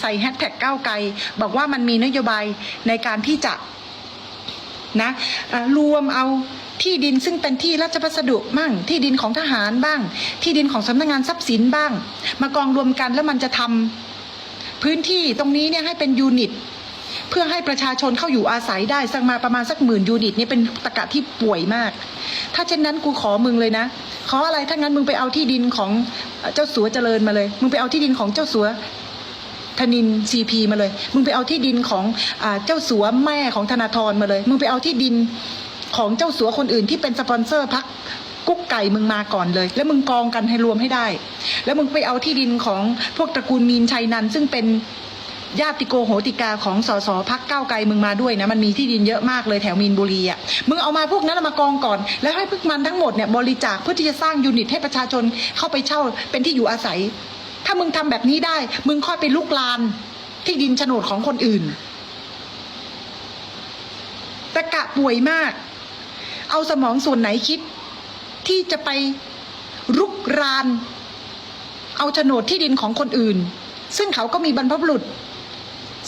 ใส่แฮชแท็กก้าวไกลบอกว่ามันมีนโยบายในการที่จะนะรวมเอาที่ดินซึ่งเป็นที่ราชพัสดุบ้างที่ดินของทหารบ้าง ที่ดินของสำนักงานทรัพย์สินบ้าง มากองรวมกันแล้วมันจะทำพื้นที่ตรงนี้เนี่ยให้เป็นยูนิตเพื่อให้ประชาชนเข้าอยู่อาศัยได้สักมาประมาณสักหมื่นยูนิตนี่เป็นตะกะที่ป่วยมาก ถ้าเช่นนั้นกูขอมึงเลยนะ ขออะไรถ้างั้นมึงไปเอาที่ดินของเจ้าสัวเจริญมาเลย มึงไปเอาที่ดินของเจ้าสัว ธนินซีพีมาเลย มึงไปเอาที่ดินของอเจ้าสัวแม่ของธนาธรมาเลย มึงไปเอาที่ดินของเจ้าสัวคนอื่นที่เป็นสปอนเซอร์พักกุ๊กไก่มึงมาก่อนเลย แล้วมึงกองกันให้รวมให้ได้ แล้วมึงไปเอาที่ดินของพวกตระกูลมีนชัยนันซึ่งเป็นญาติโกโหติกาของสสพักเก้าไกลมึงมาด้วยนะมันมีที่ดินเยอะมากเลยแถวมีนบุรีอะมึงเอามาพวกนั้นมากองก่อน แล้วให้พวกมันทั้งหมดเนี่ยบริจาคเพื่อที่จะสร้างยูนิตให้ประชาชนเข้าไปเช่าเป็นที่อยู่อาศัย ถ้ามึงทำแบบนี้ได้ มึงค่อยไปลุกลานที่ดินโฉนดของคนอื่นตะกะป่วยมาก เอาสมองส่วนไหนคิด ที่จะไปรุกราน เอาโฉนดที่ดินของคนอื่น ซึ่งเขาก็มีบรรพบุรุษ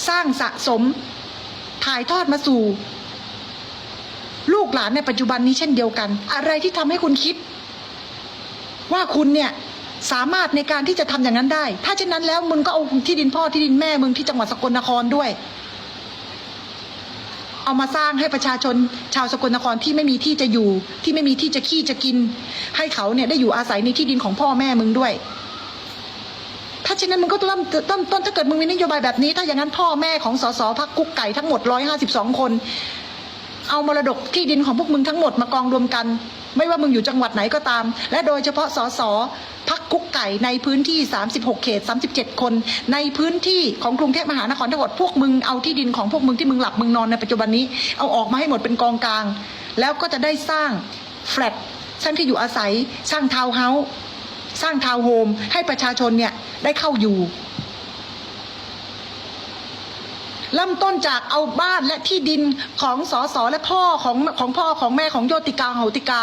สร้างสะสม ถ่ายทอดมาสู่ ลูกหลานในปัจจุบันนี้เช่นเดียวกัน อะไรที่ทำให้คุณคิด ว่าคุณเนี่ย สามารถในการที่จะทำอย่างนั้นได้ ถ้าเช่นนั้นแล้วมึงก็เอาที่ดินพ่อที่ดินแม่มึงที่จังหวัดสกลนครด้วย เอามาสร้างให้ประชาชนชาวสกลนครที่ไม่มีที่จะอยู่ ที่ไม่มีที่จะขี้จะกิน ให้เขาเนี่ยได้อยู่อาศัยในที่ดินของพ่อแม่มึงด้วย ถ้าเช่นนั้นมึงก็เริ่มต้นต้นถ้าเกิดมึงมีนโยบายแบบนี้ ถ้าอย่างนั้นพ่อแม่ของสสพักกุ๊กไก่ทั้งหมดร้อยห้าสิบสองคน เอามรดกที่ดินของพวกมึงทั้งหมดมากองรวมกัน ไม่ว่ามึงอยู่จังหวัดไหนก็ตาม และโดยเฉพาะสสพักกุ๊กไก่ในพื้นที่ 36 เขต 37 คน ในพื้นที่ของกรุงเทพมหานครทั้งหมดพวกมึงเอาที่ดินของพวกมึงที่มึงหลับมึงนอนในปัจจุบันนี้เอาออกมาให้หมดเป็นกองกลาง แล้วก็จะได้สร้างแฟลตสร้างที่อยู่อาศัย สร้างทาวน์เฮาส์สร้างทาวน์โฮมให้ประชาชนเนี่ยได้เข้าอยู่ เริ่มต้นจากเอาบ้านและที่ดินของสอสอและพ่อของของพ่อของแม่ของโยติกาโหติกา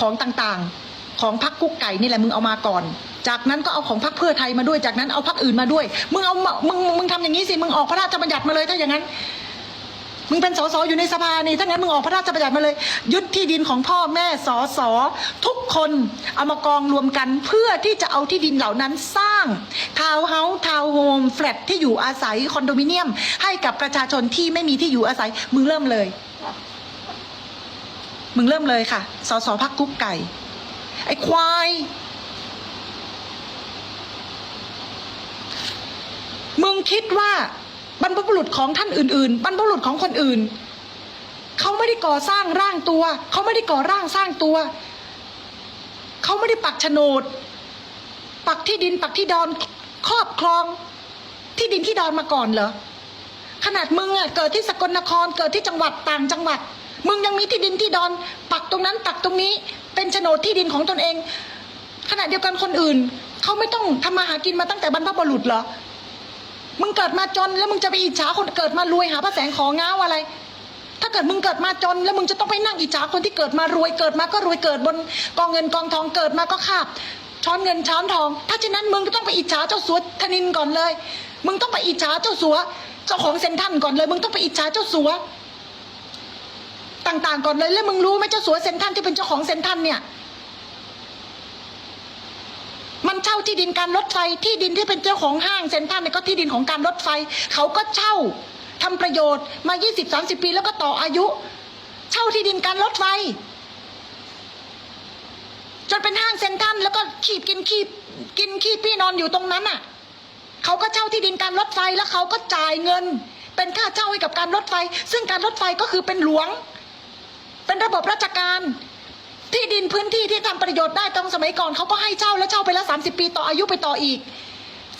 ของต่างๆ ของพักกุ๊กไก่นี่แหละมึงเอามาก่อน จากนั้นก็เอาของพักเพื่อไทยมาด้วยจากนั้นเอาพักอื่นมาด้วยมึงเอามามึงมึงทำอย่างนี้สิมึงออกพระราชบัญญัติมาเลยถ้าอย่างนั้น มึงเป็นสสอยู่ในสภานี่ถ้างั้นมึงออกพระราชบัญญัติมาเลย ยึดที่ดินของพ่อแม่สสทุกคนเอามากองรวมกันเพื่อที่จะเอาที่ดินเหล่านั้นสร้างทาวน์เฮาส์ทาวน์โฮมแฟลตที่อยู่อาศัยคอนโดมิเนียม ให้กับประชาชนที่ไม่มีที่อยู่อาศัยมึงเริ่มเลย มึงเริ่มเลยค่ะสสพักกุ๊กไก่ ไอ้ควายมึงคิดว่า บรรพบุรุษของท่านอื่น ๆ บรรพบุรุษของคนอื่น เขาไม่ได้ก่อสร้างร่างตัว เขาไม่ได้ก่อร่างสร้างตัว เขาไม่ได้ปักโฉนด ปักที่ดินปักที่ดอนครอบครอง ที่ดินที่ดอนมาก่อนเหรอขนาดมึงอะเกิดที่สกลนครเกิดที่จังหวัดต่างจังหวัด มึงยังมีที่ดินที่ดอน ปักตรงนั้นปักตรงนี้ เป็นโฉนดที่ดินของตนเองขณะเดียวกันคนอื่น เขาไม่ต้องทำมาหากินมาตั้งแต่บรรพบุรุษเหรอ มึงเกิดมาจนแล้วมึงจะไปอิจฉาคนเกิดมารวยหาพระแสงของง้าวอะไร ถ้าเกิดมึงเกิดมาจน แล้วมึงจะต้องไปนั่งอิจฉาคนที่เกิดมารวยเกิดมาก็รวยเกิดบนกองเงินกองทองเกิดมาก็คาบช้อนเงินช้อนทอง ถ้าฉะนั้นมึงก็ต้องไปอิจฉาเจ้าสัวธนินก่อนเลย มึงต้องไปอิจฉาเจ้าสัว เจ้าของเซนทันก่อนเลย มึงต้องไปอิจฉาเจ้าสัว ต่างๆ ก่อนเลยแล้วมึงรู้ไหมเจ้าสัวเซนทันที่เป็นเจ้าของเซนทันเนี่ย เช่าที่ดินการรถไฟ ที่ดินที่เป็นเจ้าของห้างเซ็นทรัลเนี่ยก็ที่ดินของการรถไฟ เขาก็เช่าทำประโยชน์มา 20-30 ปีแล้วก็ต่ออายุ เช่าที่ดินการรถไฟ จนเป็นห้างเซ็นทรัลแล้วก็ขีบกินขีบกินขี้พี่นอนอยู่ตรงนั้นอะ เขาก็เช่าที่ดินการรถไฟแล้วเขาก็จ่ายเงิน เป็นค่าเช่าให้กับการรถไฟ ซึ่งการรถไฟก็คือเป็นหลวง เป็นระบบราชการ ที่ดินพื้นที่ที่ทำประโยชน์ได้ตรงสมัยก่อนเขาก็ให้เช่าแล้วเช่าไปแล้วสามสิบปีต่ออายุไปต่ออีก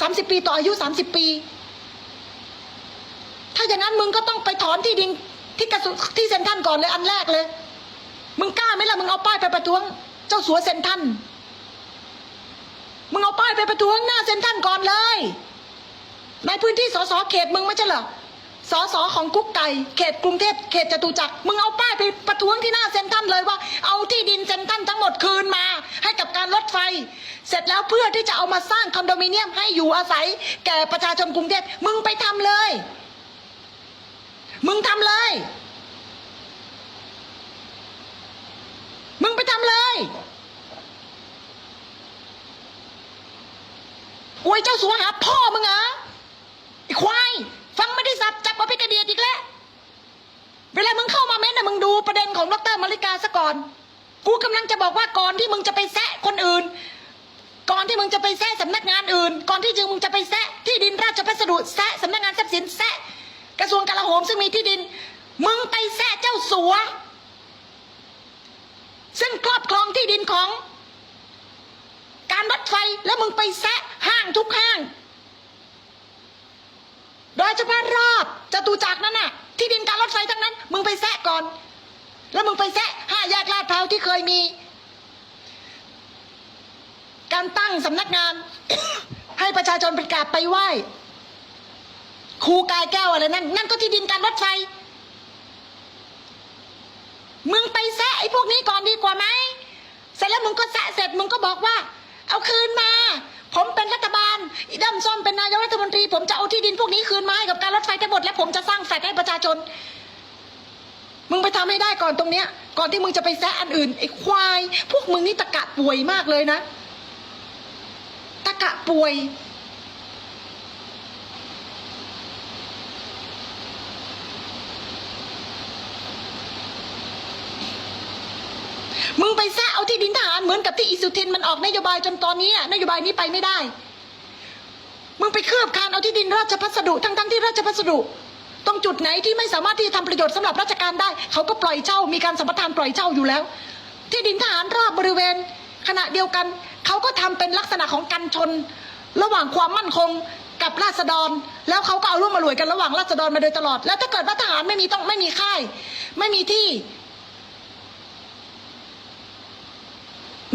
สามสิบปีต่ออายุสามสิบปี ถ้าอย่างนั้นมึงก็ต้องไปถอนที่ดินที่กระทรวงที่เซ็นทันก่อนเลยอันแรกเลย มึงกล้าไหมล่ะมึงเอาป้ายไปประท้วง เจ้าสัวเซ็นทันมึงเอาป้ายไปประท้วงหน้าเซ็นทันก่อนเลย ในพื้นที่สสเขตมึงไม่ใช่เหรอ สสของกุ๊กไก่ เขตกรุงเทพเขตจตุจักรมึงเอาป้ายไปประท้วงที่หน้าเซ็นทรัลเลยว่า เอาที่ดินเซ็นทรัลทั้งหมดคืนมา ให้กับการรถไฟ เสร็จแล้วเพื่อที่จะเอามาสร้างคอนโดมิเนียมให้อยู่อาศัย แก่ประชาชนกรุงเทพมึงไปทำเลย มึงทำเลย มึงไปทำเลยอวยเจ้าสัวหาพ่อมึงเหรอไอ้ควาย ฟังไม่ได้สับจับมาไปกระเดียดอีกแล้ว เวลามึงเข้ามาเม้นนะมึงดูประเด็นของดรมาริกาซะก่อน กูกำลังจะบอกว่าก่อนที่มึงจะไปแซะคนอื่น ก่อนที่มึงจะไปแซะสำนักงานอื่น ก่อนที่จึงมึงจะไปแซะที่ดินราชพัสดุแซะสำนักงานทรัพย์สินแซะกระทรวงกลาโหมซึ่งมีที่ดิน มึงไปแซะเจ้าสัว ซึ่งครอบครองที่ดินของ การรถไฟแล้วมึงไปแซะห้างทุกห้าง โดยเฉพาะรอบจตุจักรนั่นน่ะ ที่ดินการรถไฟทั้งนั้น มึงไปแซะก่อน แล้วมึงไปแซะห้าแยกลาดพร้าวที่เคยมี การตั้งสำนักงาน ให้ประชาชนไปกราบไปไหว้ครูกายแก้วอะไรนั่นนั่นก็ที่ดินการรถไฟ มึงไปแซะไอ้พวกนี้ก่อนดีกว่าไหมเสร็จแล้วมึงก็แซะเสร็จมึงก็บอกว่า เอาคืนมา ผมเป็นรั ส้มเป็นนายกรัฐมนตรี ผมจะเอาที่ดินพวกนี้คืนมาให้กับการรถไฟทั้งหมดและผมจะสร้างแฟลตให้ประชาชน มึงไปทำให้ได้ก่อนตรงเนี้ย ก่อนที่มึงจะไปแซะอันอื่นไอ้ควาย พวกมึงนี่ตะกะป่วยมากเลยนะ ตะกะป่วยมึงไปแซะเอาที่ดินทหารเหมือนกับที่อิสุทินมันออกนโยบายจนตอนนี้อะนโยบายนี้ไปไม่ได้ มึงไปเคลือบคานเอาที่ดินราชพัสดุทั้งทั้งๆที่ราชพัสดุ ตรงจุดไหนที่ไม่สามารถที่จะทำประโยชน์สำหรับราชการได้ เขาก็ปล่อยเช่ามีการสัมปทานปล่อยเช่าอยู่แล้ว ที่ดินทหารรอบบริเวณ ขณะเดียวกัน เขาก็ทำเป็นลักษณะของกันชน ระหว่างความมั่นคงกับราษฎร แล้วเขาก็เอาร่วมมารวยกันระหว่างราษฎรมาโดยตลอด แล้วถ้าเกิดว่าทหารไม่มีต้องไม่มีค่าย ไม่มีที่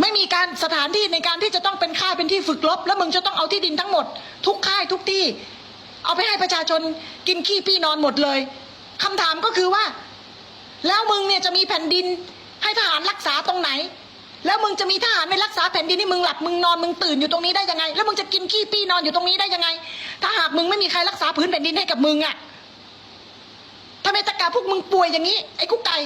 ไม่มีการสถานที่ในการที่จะต้องเป็นค่ายเป็นที่ฝึกรบแล้วมึงจะต้องเอาที่ดินทั้งหมด ทุกค่ายทุกที่ เอาไปให้ประชาชนกินขี้พี่นอนหมดเลยคำถามก็คือว่า แล้วมึงเนี่ยจะมีแผ่นดินให้ทหารรักษาตรงไหน แล้วมึงจะมีทหารไม่รักษาแผ่นดินที่มึงหลับมึงนอนมึงตื่นอยู่ตรงนี้ได้ยังไง แล้วมึงจะกินขี้พี่นอนอยู่ตรงนี้ได้ยังไง ถ้าหากมึงไม่มีใครรักษาพื้นแผ่นดินให้กับมึงอะทำไมตะกาพวกมึงป่วยอย่างนี้ไอ้กุ๊กไก่